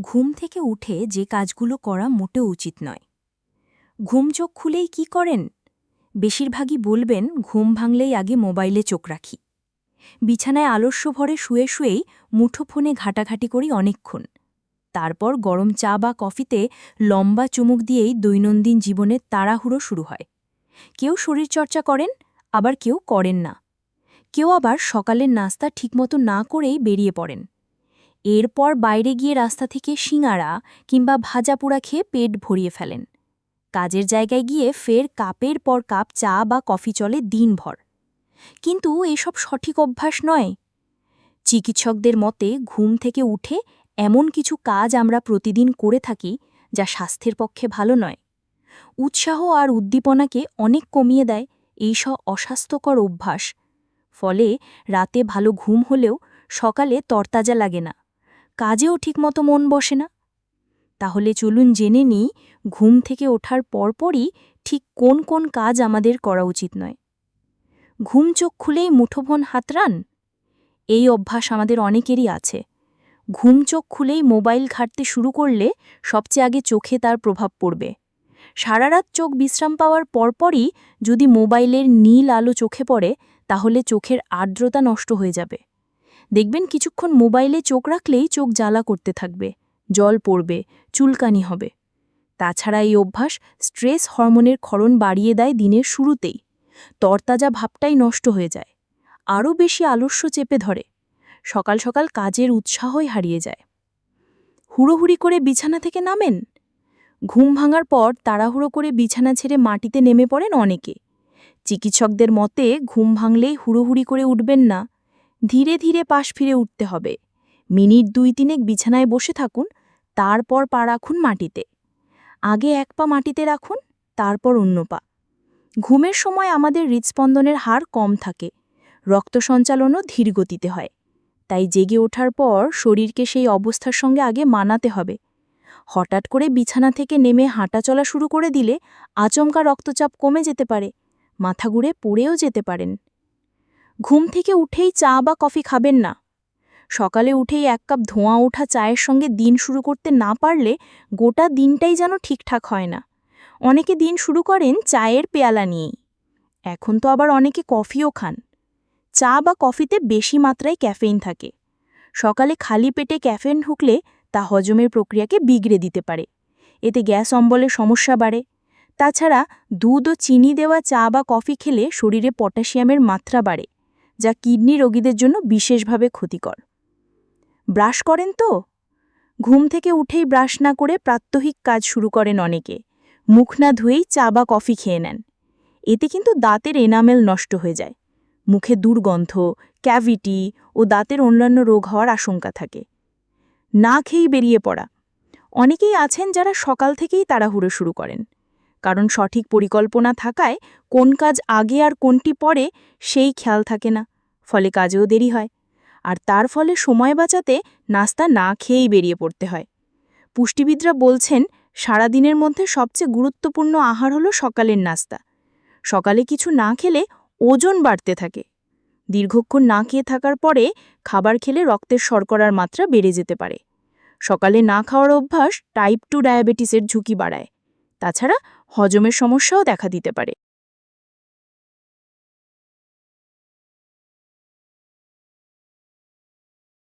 ঘুম থেকে উঠে যে কাজগুলো করা মোটেও উচিত নয়। ঘুম চোখ খুলেই কি করেন? বেশিরভাগই বলবেন, ঘুম ভাঙলেই আগে মোবাইলে চোখ রাখি। বিছানায় আলস্য ভরে শুয়ে শুয়েই মুঠোফোনে ঘাটাঘাটি করি অনেকক্ষণ। তারপর গরম চা বা কফিতে লম্বা চুমুক দিয়েই দৈনন্দিন জীবনের তাড়াহুড়ো শুরু হয়। কেউ শরীরচর্চা করেন, আবার কেউ করেন না। কেউ আবার সকালের নাস্তা ঠিকমতো না করেই বেরিয়ে পড়েন। এরপর বাইরে গিয়ে রাস্তা থেকে শিঙাড়া কিংবা ভাজা পোড়া খেয়ে পেট ভরিয়ে ফেলেন। কাজের জায়গায় গিয়ে ফের কাপের পর কাপ চা বা কফি চলে দিনভর। কিন্তু এসব সঠিক অভ্যাস নয়। চিকিৎসকদের মতে ঘুম থেকে উঠে এমন কিছু কাজ আমরা প্রতিদিন করে থাকি যা স্বাস্থ্যের পক্ষে ভালো নয়। উৎসাহ আর উদ্দীপনাকে অনেক কমিয়ে দেয় এইসব অস্বাস্থ্যকর অভ্যাস। ফলে রাতে ভালো ঘুম হলেও সকালে তরতাজা লাগে না। কাজেও ঠিকমতো মন বসে না। তাহলে চলুন জেনে নিই, ঘুম থেকে ওঠার পরপরই ঠিক কোন কোন কাজ আমাদের করা উচিত নয়। ঘুম চোখ খুলেই মুঠোফোন হাতরান এই অভ্যাস আমাদের অনেকেরই আছে। ঘুম চোখ খুলেই মোবাইল ঘাঁটতে শুরু করলে সবচেয়ে আগে চোখে তার প্রভাব পড়বে। সারারাত চোখ বিশ্রাম পাওয়ার পরপরই যদি মোবাইলের নীল আলো চোখে পড়ে, তাহলে চোখের আর্দ্রতা নষ্ট হয়ে যাবে। দেখবেন কিছুক্ষণ মোবাইলে চোখ রাখলেই চোখ জ্বালা করতে থাকবে, জল পড়বে, চুলকানি হবে। তাছাড়া এই অভ্যাস স্ট্রেস হরমোনের ক্ষরণ বাড়িয়ে দেয় দিনের শুরুতেই। তরতাজা ভাবটাই নষ্ট হয়ে যায়, আরও বেশি আলস্য চেপে ধরে, সকাল সকাল কাজের উৎসাহই হারিয়ে যায়। হুড়োহুড়ি করে বিছানা থেকে নামেন? ঘুম ভাঙার পর তাড়াহুড়ো করে বিছানা ছেড়ে মাটিতে নেমে পড়েন অনেকে। চিকিৎসকদের মতে ঘুম ভাঙলেই হুড়োহুড়ি করে উঠবেন না। ধীরে ধীরে পাশ ফিরে উঠতে হবে। মিনিট দুই তিনেক বিছানায় বসে থাকুন, তারপর পা রাখুন মাটিতে। আগে এক পা মাটিতে রাখুন, তারপর অন্য পা। ঘুমের সময় আমাদের হৃৎস্পন্দনের হার কম থাকে। রক্ত সঞ্চালনও ধীর গতিতে হয়। তাই জেগে ওঠার পর শরীরকে সেই অবস্থার সঙ্গে আগে মানাতে হবে। হঠাৎ করে বিছানা থেকে নেমে হাঁটা চলা শুরু করে দিলে আচমকা রক্তচাপ কমে যেতে পারে। মাথা ঘুরে পড়েও যেতে পারেন। ঘুম থেকে উঠেই চা বা কফি খাবেন না। সকালে উঠেই এক কাপ ধোঁয়া ওঠা চায়ের সঙ্গে দিন শুরু করতে না পারলে গোটা দিনটাই যেন ঠিকঠাক হয় না। অনেকে দিন শুরু করেন চায়ের পেয়ালা নিয়েই। এখন তো আবার অনেকে কফিও খান। চা বা কফিতে বেশি মাত্রায় ক্যাফেইন থাকে। সকালে খালি পেটে ক্যাফেইন ঢুকলে তা হজমের প্রক্রিয়াকে বিগড়ে দিতে পারে। এতে গ্যাস অম্বলের সমস্যা বাড়ে। তাছাড়া দুধ ও চিনি দেওয়া চা বা কফি খেলে শরীরে পটাশিয়ামের মাত্রা বাড়ে। যা কিডনি রোগীদের জন্য বিশেষভাবে ক্ষতিকর। ব্রাশ করেন তো? ঘুম থেকে উঠেই ব্রাশ না করে প্রাত্যহিক কাজ শুরু করেন অনেকে। মুখ না ধুয়েই চা বা কফি খেয়ে নেন। এতে কিন্তু দাঁতের এনামেল নষ্ট হয়ে যায়। মুখে দুর্গন্ধ, ক্যাভিটি ও দাঁতের অন্যান্য রোগ হওয়ার আশঙ্কা থাকে। না খেয়েই বেরিয়ে পড়া। অনেকেই আছেন যারা সকাল থেকেই তাড়াহুড়ো শুরু করেন। কারণ সঠিক পরিকল্পনা থাকায় কোন কাজ আগে আর কোনটি পরে সেই খেয়াল থাকে না, ফলে কাজেও দেরি হয়। আর তার ফলে সময় বাঁচাতে নাস্তা না খেয়েই বেরিয়ে পড়তে হয়। পুষ্টিবিদরা বলছেন, সারাদিনের মধ্যে সবচেয়ে গুরুত্বপূর্ণ আহার হলো সকালের নাস্তা। সকালে কিছু না খেলে ওজন বাড়তে থাকে। দীর্ঘক্ষণ না খেয়ে থাকার পরে খাবার খেলে রক্তের শর্করার মাত্রা বেড়ে যেতে পারে। সকালে না খাওয়ার অভ্যাস টাইপ টু ডায়াবেটিসের ঝুঁকি বাড়ায়। তাছাড়া হজমের সমস্যাও দেখা দিতে পারে।